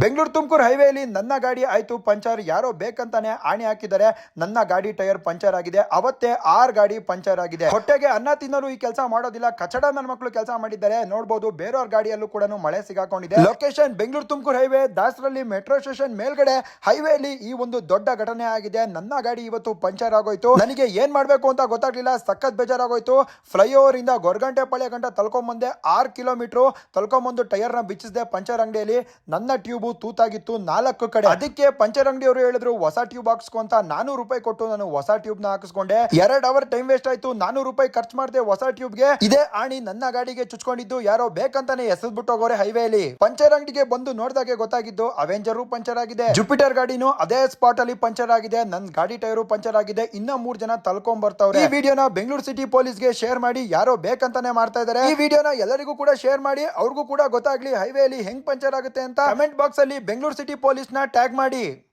ಬೆಂಗಳೂರು ತುಮಕೂರು ಹೈವೇಲಿ ನನ್ನ ಗಾಡಿ ಆಯಿತು, ಪಂಚರ್ ಯಾರೋ ಬೇಕಂತಾನೆ ಆಣೆ ಹಾಕಿದ್ದಾರೆ. ನನ್ನ ಗಾಡಿ ಟೈರ್ ಪಂಚರ್ ಆಗಿದೆ. ಅವತ್ತೇ ಆರ್ ಗಾಡಿ ಪಂಚರ್ ಆಗಿದೆ. ಹೊಟ್ಟೆಗೆ ಅನ್ನ ತಿನ್ನಲು ಈ ಕೆಲಸ ಮಾಡೋದಿಲ್ಲ. ಕಚಡ ನನ್ನ ಮಕ್ಕಳು ಕೆಲಸ ಮಾಡಿದ್ದಾರೆ. ನೋಡಬಹುದು ಬೇರೆಯವ್ರ ಗಾಡಿಯಲ್ಲೂ ಕೂಡ ಮಳೆ ಸಿಗಾಕೊಂಡಿದೆ. ಲೊಕೇಶನ್ ಬೆಂಗಳೂರು ತುಮಕೂರು ಹೈವೇ ದಾಸರಲ್ಲಿ ಮೆಟ್ರೋ ಸ್ಟೇಷನ್ ಮೇಲ್ಗಡೆ ಹೈವೇಲಿ ಈ ಒಂದು ದೊಡ್ಡ ಘಟನೆ ಆಗಿದೆ. ನನ್ನ ಗಾಡಿ ಇವತ್ತು ಪಂಚರ್ ಆಗೋಯ್ತು. ನನಗೆ ಏನ್ ಮಾಡ್ಬೇಕು ಅಂತ ಗೊತ್ತಾಗ್ಲಿಲ್ಲ. ಸಖತ್ ಬೇಜಾರಾಗೋಯ್ತು. ಫ್ಲೈಓವರ್ ಇಂದ ಗೊರ್ಗಂಟೆ ಪಾಳ್ಯ ಗಂಟ ತಳ್ಕೊಂಬಂದೆ ಆರ್ ಕಿಲೋಮೀಟರ್. ತಳ್ಕೊಂಬಂದು ಟೈರ್ನ ಬಿಚ್ಚಿಸಿದೆ ಪಂಚರ್ ಅಂಗಡಿಯಲ್ಲಿ. ನನ್ನ ಟ್ಯೂಬ್ ತೂತಾಗಿತ್ತು ನಾಲ್ಕು ಕಡೆ. ಅದಕ್ಕೆ ಪಂಚರ್ ಅಂಗಡಿಯವರು ಹೇಳಿದ್ರು, ಹೊಸ ಟ್ಯೂಬ್ ಹಾಕ್ಸ್ಕೊ ಅಂತ ನಾನೂರು ರೂಪಾಯಿ ಕೊಟ್ಟು ನಾನು ಹೊಸ ಟ್ಯೂಬ್ನ ಹಾಕಿಸ್ಕೊಂಡೆ. ಎರಡ್ ಅವರ್ ಟೈಮ್ ವೇಸ್ಟ್ ಆಯ್ತು, ನಾನೂರು ರೂಪಾಯಿ ಖರ್ಚು ಮಾಡಿದೆ ಹೊಸ ಟ್ಯೂಬ್ಗೆ. ಇದೇ ಆಣಿ ನನ್ನ ಗಾಡಿಗೆ ಚುಚ್ಕೊಂಡಿದ್ದು, ಯಾರೋ ಬೇಕಂತಾನೆ ಎಸೆದ್ ಬಿಟ್ಟೋಗೋರೆ ಹೈವೇಲಿ ಪಂಚರ್ ಅಂಗಡಿಗೆ ಬಂದು ನೋಡಿದಾಗೆ ಗೊತ್ತಾಗಿದ್ದು ಅವೆಂಜರು ಪಂಚರ್ ಆಗಿದೆ. ಜುಪಿಟರ್ ಗಾಡಿನೂ ಅದೇ ಸ್ಪಾಟ್ ಅಲ್ಲಿ ಪಂಚರ್ ಆಗಿದೆ. ನನ್ ಗಾಡಿ ಟೈರು ಪಂಚರ್ ಆಗಿದೆ. ಇನ್ನ ಮೂರ್ ಜನ ತಲ್ಕೊಂಡ್ ಬರ್ತಾವ್ರೆ. ಈ ವಿಡಿಯೋನ ಬೆಂಗಳೂರು ಸಿಟಿ ಪೊಲೀಸ್ಗೆ ಶೇರ್ ಮಾಡಿ, ಯಾರೋ ಬೇಕಂತಾನೆ ಮಾಡ್ತಾ ಇದಾರೆ. ಈ ವಿಡಿಯೋನ ಎಲ್ಲರಿಗೂ ಕೂಡ ಶೇರ್ ಮಾಡಿ, ಅವ್ರಿಗೂ ಕೂಡ ಗೊತ್ತಾಗ್ಲಿ ಹೈವೇಲಿ ಹೆಂಗ್ ಪಂಚರ್ ಆಗುತ್ತೆ ಅಂತ. ಕಮೆಂಟ್ ಬಾಕ್ಸ್ ಅಲ್ಲಿ ಬೆಂಗಳೂರು ಸಿಟಿ ಪೊಲೀಸ್ನ ಟ್ಯಾಗ್ ಮಾಡಿ.